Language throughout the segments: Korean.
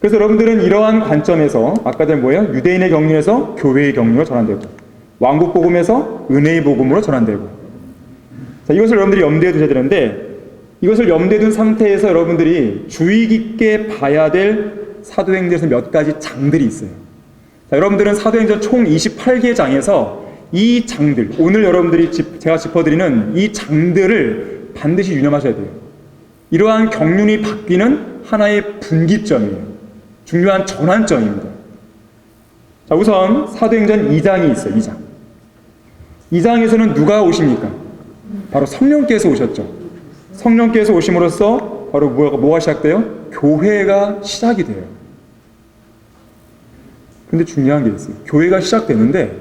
그래서 여러분들은 이러한 관점에서 아까 전 뭐예요? 유대인의 경륜에서 교회의 경륜으로 전환되고 왕국 복음에서 은혜의 복음으로 전환되고 자, 이것을 여러분들이 염두에 두셔야 되는데 이것을 염두에 둔 상태에서 여러분들이 주의 깊게 봐야 될 사도행전에서 몇 가지 장들이 있어요. 자, 여러분들은 사도행전 총 28개 장에서 이 장들, 오늘 여러분들이 짚- 제가 짚어드리는 이 장들을 반드시 유념하셔야 돼요. 이러한 경륜이 바뀌는 하나의 분기점이에요. 중요한 전환점입니다. 자, 우선 사도행전 2장이 있어요. 2장. 2장에서는 누가 오십니까? 바로 성령께서 오셨죠. 성령께서 오심으로써 바로 뭐가, 뭐가 시작돼요? 교회가 시작이 돼요. 근데 중요한 게 있어요. 교회가 시작되는데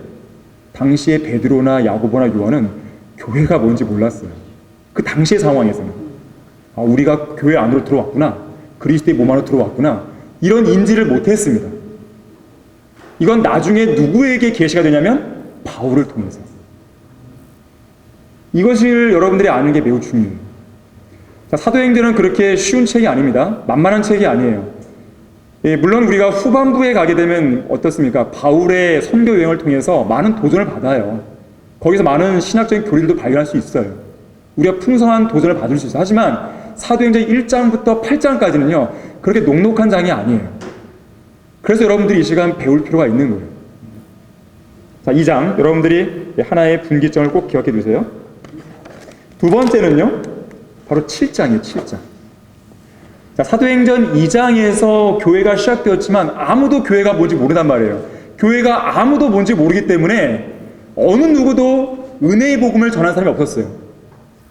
당시에 베드로나 야고보나 요한은 교회가 뭔지 몰랐어요. 그 당시의 상황에서는 아, 우리가 교회 안으로 들어왔구나. 그리스도의 몸 안으로 들어왔구나. 이런 인지를 못했습니다. 이건 나중에 누구에게 계시가 되냐면 바울을 통해서. 이것을 여러분들이 아는 게 매우 중요해요. 자, 사도행전은 그렇게 쉬운 책이 아닙니다. 만만한 책이 아니에요. 예, 물론 우리가 후반부에 가게 되면 어떻습니까? 바울의 선교 여행을 통해서 많은 도전을 받아요. 거기서 많은 신학적인 교리들도 발견할 수 있어요. 우리가 풍성한 도전을 받을 수 있어요. 하지만 사도행전 1장부터 8장까지는요, 그렇게 녹록한 장이 아니에요. 그래서 여러분들이 이 시간 배울 필요가 있는 거예요. 자, 2장. 여러분들이 하나의 분기점을 꼭 기억해 두세요. 두 번째는요, 바로 7장이에요, 7장. 자, 사도행전 2장에서 교회가 시작되었지만 아무도 교회가 뭔지 모르단 말이에요. 교회가 아무도 뭔지 모르기 때문에 어느 누구도 은혜의 복음을 전한 사람이 없었어요.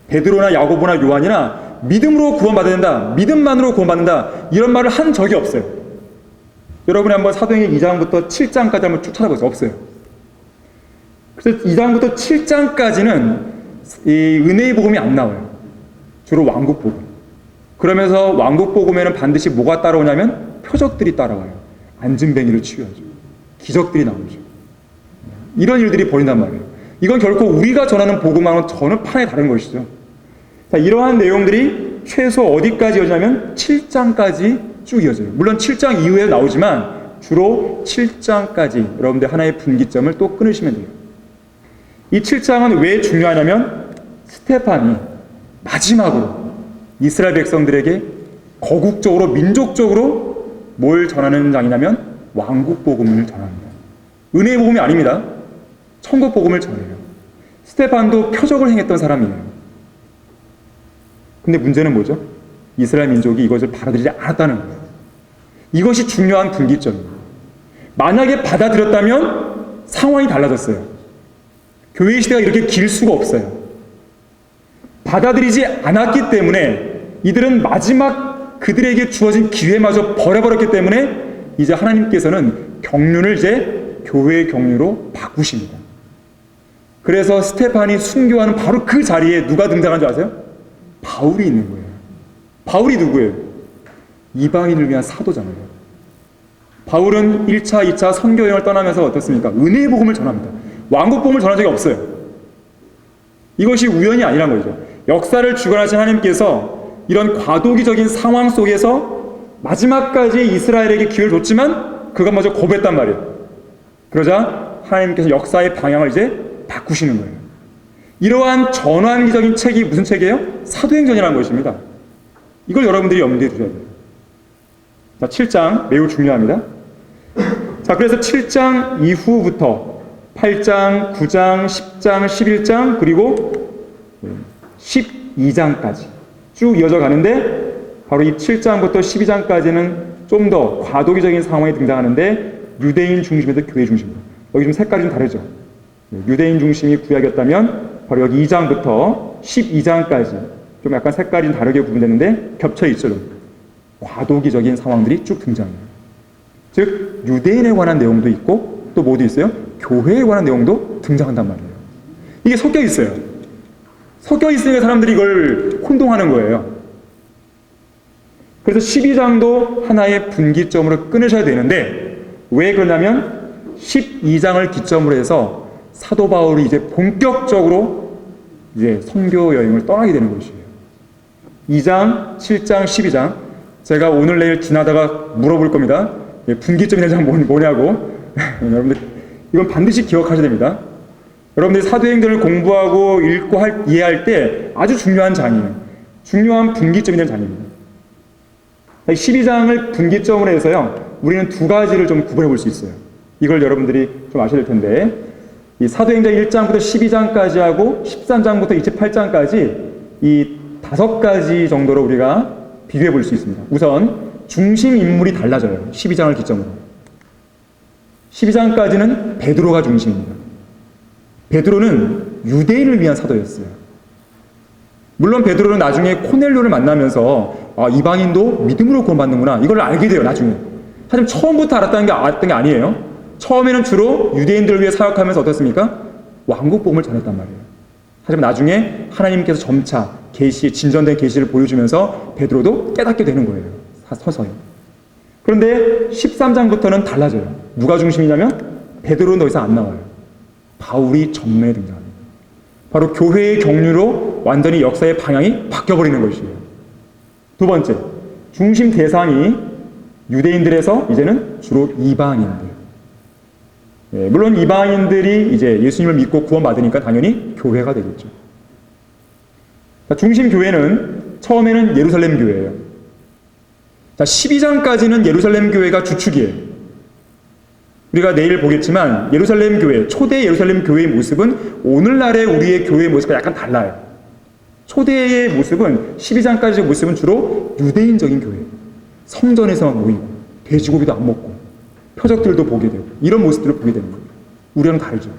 베드로나 야고보나 요한이나 믿음으로 구원받아야 된다. 믿음만으로 구원받는다. 이런 말을 한 적이 없어요. 여러분이 한번 사도행전 2장부터 7장까지 한번 쭉 찾아보세요. 없어요. 그래서 2장부터 7장까지는 이 은혜의 복음이 안 나와요. 주로 왕국 복음. 그러면서 왕국 복음에는 반드시 뭐가 따라오냐면 표적들이 따라와요. 안진뱅이를 치유하죠. 기적들이 나오죠. 이런 일들이 벌인단 말이에요. 이건 결코 우리가 전하는 복음하고는 전혀 판에 다른 것이죠. 자, 이러한 내용들이 최소 어디까지 이어지냐면 7장까지 쭉 이어져요. 물론 7장 이후에 나오지만 주로 7장까지 여러분들 하나의 분기점을 또 끊으시면 돼요. 이 7장은 왜 중요하냐면 스테판이 마지막으로 이스라엘 백성들에게 거국적으로 민족적으로 뭘 전하는 장이냐면 왕국 복음을 전합니다. 은혜의 복음이 아닙니다. 천국 복음을 전해요. 스테판도 표적을 행했던 사람이에요. 근데 문제는 뭐죠? 이스라엘 민족이 이것을 받아들이지 않았다는 거예요. 이것이 중요한 분기점이에요. 만약에 받아들였다면 상황이 달라졌어요. 교회 시대가 이렇게 길 수가 없어요. 받아들이지 않았기 때문에 이들은 마지막 그들에게 주어진 기회마저 버려버렸기 때문에 이제 하나님께서는 경륜을 이제 교회의 경륜으로 바꾸십니다. 그래서 스테판이 순교하는 바로 그 자리에 누가 등장한 줄 아세요? 바울이 있는 거예요. 바울이 누구예요? 이방인을 위한 사도잖아요. 바울은 1차, 2차 선교 여행을 떠나면서 어떻습니까? 은혜의 복음을 전합니다. 왕국 복음을 전한 적이 없어요. 이것이 우연이 아니란 거죠. 역사를 주관하신 하나님께서 이런 과도기적인 상황 속에서 마지막까지 이스라엘에게 기회를 줬지만 그가 먼저 거부했단 말이에요. 그러자 하나님께서 역사의 방향을 이제 바꾸시는 거예요. 이러한 전환기적인 책이 무슨 책이에요? 사도행전이라는 것입니다. 이걸 여러분들이 염두에 두셔야 돼요. 자, 7장 매우 중요합니다. 자, 그래서 7장 이후부터 8장, 9장, 10장, 11장, 그리고 12장까지 쭉 이어져 가는데 바로 이 7장부터 12장까지는 좀 더 과도기적인 상황이 등장하는데 유대인 중심에서 교회 중심으로. 여기 좀 색깔이 좀 다르죠. 유대인 중심이 구약이었다면 바로 여기 2장부터 12장까지 좀 약간 색깔이 다르게 구분되는데 겹쳐 있죠. 좀. 과도기적인 상황들이 쭉 등장해요. 즉 유대인에 관한 내용도 있고 또 뭐도 있어요? 교회에 관한 내용도 등장한단 말이에요. 이게 섞여 있어요. 섞여 있으니까 사람들이 이걸 혼동하는 거예요. 그래서 12장도 하나의 분기점으로 끊으셔야 되는데 왜 그러냐면 12장을 기점으로 해서 사도 바울이 이제 본격적으로 이제 선교 여행을 떠나게 되는 것이에요. 2장, 7장, 12장 제가 오늘 내일 지나다가 물어볼 겁니다. 예, 분기점이 장 뭐냐고. 여러분들 이건 반드시 기억하셔야 됩니다. 여러분들이 사도행전을 공부하고 읽고 할, 이해할 때 아주 중요한 장이에요. 중요한 분기점이 되는 장입니다. 12장을 분기점으로 해서요, 우리는 두 가지를 좀 구분해 볼 수 있어요. 이걸 여러분들이 좀 아셔야 될 텐데, 이 사도행전 1장부터 12장까지 하고 13장부터 28장까지 이 다섯 가지 정도로 우리가 비교해 볼 수 있습니다. 우선 중심 인물이 달라져요. 12장을 기점으로. 12장까지는 베드로가 중심입니다. 베드로는 유대인을 위한 사도였어요. 물론 베드로는 나중에 코넬료를 만나면서 아, 이방인도 믿음으로 구원받는구나 이걸 알게 돼요 나중에. 하지만 처음부터 알았다는 게 알았던 게 아니에요. 처음에는 주로 유대인들을 위해 사역하면서 어떻습니까? 왕국 복음을 전했단 말이에요. 하지만 나중에 하나님께서 점차 계시 진전된 계시를 보여주면서 베드로도 깨닫게 되는 거예요. 서서히. 그런데 13장부터는 달라져요. 누가 중심이냐면 베드로는 더 이상 안 나와요. 바울이 전면에 등장합니다. 바로 교회의 경륜으로 완전히 역사의 방향이 바뀌어버리는 것이에요. 두 번째, 중심 대상이 유대인들에서 이제는 주로 이방인들. 예, 물론 이방인들이 이제 예수님을 믿고 구원받으니까 당연히 교회가 되겠죠. 중심 교회는 처음에는 예루살렘 교회예요. 자, 12장까지는 예루살렘 교회가 주축이에요. 우리가 내일 보겠지만 예루살렘 교회, 초대 예루살렘 교회의 모습은 오늘날의 우리의 교회의 모습과 약간 달라요. 초대의 모습은 12장까지의 모습은 주로 유대인적인 교회. 성전에서만 모이고 돼지고기도 안 먹고 표적들도 보게 되고 이런 모습들을 보게 되는 거예요. 우리랑 다르죠.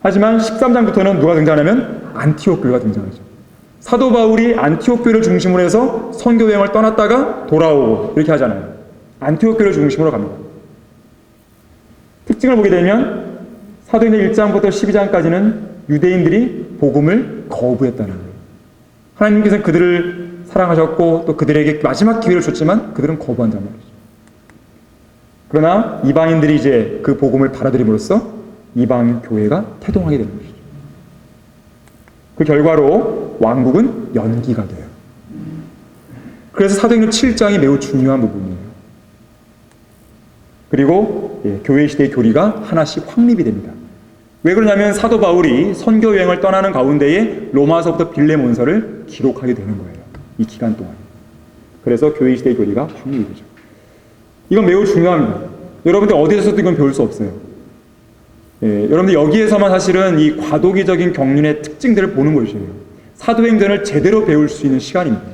하지만 13장부터는 누가 등장하냐면 안티옥 교회가 등장하죠. 사도 바울이 안티옥 교회를 중심으로 해서 선교 여행을 떠났다가 돌아오고 이렇게 하잖아요. 안티옥 교회를 중심으로 갑니다. 특징을 보게 되면 사도행전 1장부터 12장까지는 유대인들이 복음을 거부했다는 거예요. 하나님께서는 그들을 사랑하셨고 또 그들에게 마지막 기회를 줬지만 그들은 거부한단 말이죠. 그러나 이방인들이 이제 그 복음을 받아들임으로써 이방 교회가 태동하게 되는 것이죠. 그 결과로 왕국은 연기가 돼요. 그래서 사도행전 7장이 매우 중요한 부분이에요. 그리고 예, 교회 시대의 교리가 하나씩 확립이 됩니다. 왜 그러냐면 사도 바울이 선교 여행을 떠나는 가운데에 로마서부터 빌레몬서를 기록하게 되는 거예요. 이 기간 동안. 그래서 교회 시대의 교리가 확립이 되죠. 이건 매우 중요합니다. 여러분들 어디에서도 이건 배울 수 없어요. 예, 여러분들 여기에서만 사실은 이 과도기적인 경륜의 특징들을 보는 것이에요. 사도행전을 제대로 배울 수 있는 시간입니다.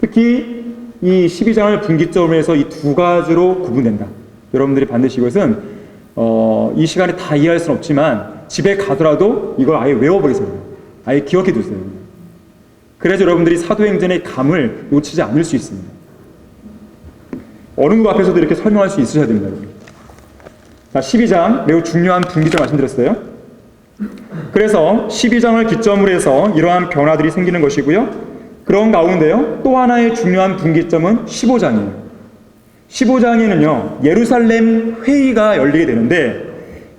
특히 이 12장을 분기점으로 해서 이 두 가지로 구분된다. 여러분들이 반드시 이것은 어, 이 시간에 다 이해할 수는 없지만 집에 가더라도 이걸 아예 외워버리세요. 아예 기억해 두세요. 그래서 여러분들이 사도행전의 감을 놓치지 않을 수 있습니다. 어느 누구 앞에서도 이렇게 설명할 수 있으셔야 됩니다. 자, 12장 매우 중요한 분기점 말씀드렸어요. 그래서 12장을 기점으로 해서 이러한 변화들이 생기는 것이고요. 그런 가운데요. 또 하나의 중요한 분기점은 15장이에요. 15장에는요. 예루살렘 회의가 열리게 되는데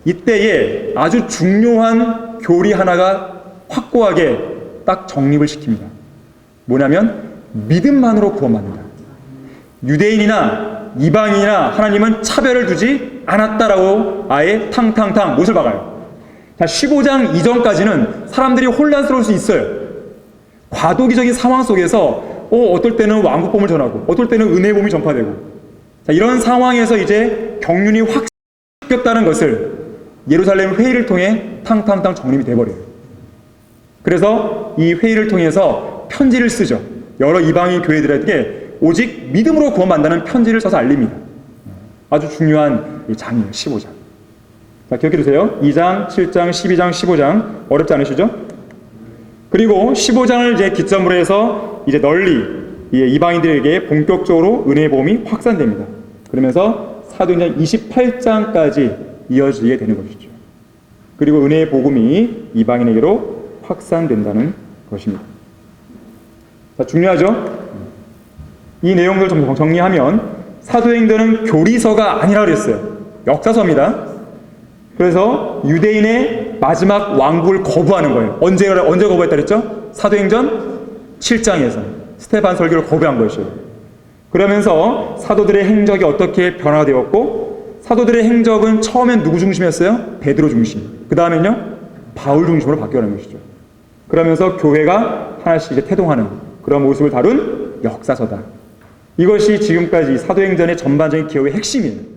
이때에 아주 중요한 교리 하나가 확고하게 딱 정립을 시킵니다. 뭐냐면 믿음만으로 구원받는다. 유대인이나 이방인이나 하나님은 차별을 두지 않았다라고 아예 탕탕탕 못을 박아요. 자, 15장 이전까지는 사람들이 혼란스러울 수 있어요. 과도기적인 상황 속에서 어, 어떨 때는 왕국범을 전하고 어떨 때는 은혜범이 전파되고 자, 이런 상황에서 이제 경륜이 확 바뀌었다는 것을 예루살렘 회의를 통해 탕탕탕 정립이 돼버려요. 그래서 이 회의를 통해서 편지를 쓰죠. 여러 이방인 교회들에게 오직 믿음으로 구원받는다는 편지를 써서 알립니다. 아주 중요한 장이에요. 15장. 자, 기억해 두세요. 2장, 7장, 12장, 15장. 어렵지 않으시죠? 그리고 15장을 이제 기점으로 해서 이제 널리 이방인들에게 본격적으로 은혜의 보험이 확산됩니다. 그러면서 사도행전 28장까지 이어지게 되는 것이죠. 그리고 은혜의 복음이 이방인에게로 확산된다는 것입니다. 자, 중요하죠? 이 내용들 좀 정리하면 사도행전은 교리서가 아니라 그랬어요. 역사서입니다. 그래서 유대인의 마지막 왕국을 거부하는 거예요. 언제 언제 거부했다 그랬죠? 사도행전 7장에서 스테반 설교를 거부한 것이에요. 그러면서 사도들의 행적이 어떻게 변화되었고 사도들의 행적은 처음엔 누구 중심이었어요? 베드로 중심. 그 다음엔요 바울 중심으로 바뀌어가는 것이죠. 그러면서 교회가 하나씩 이제 태동하는 그런 모습을 다룬 역사서다. 이것이 지금까지 사도행전의 전반적인 기억의 핵심이에요.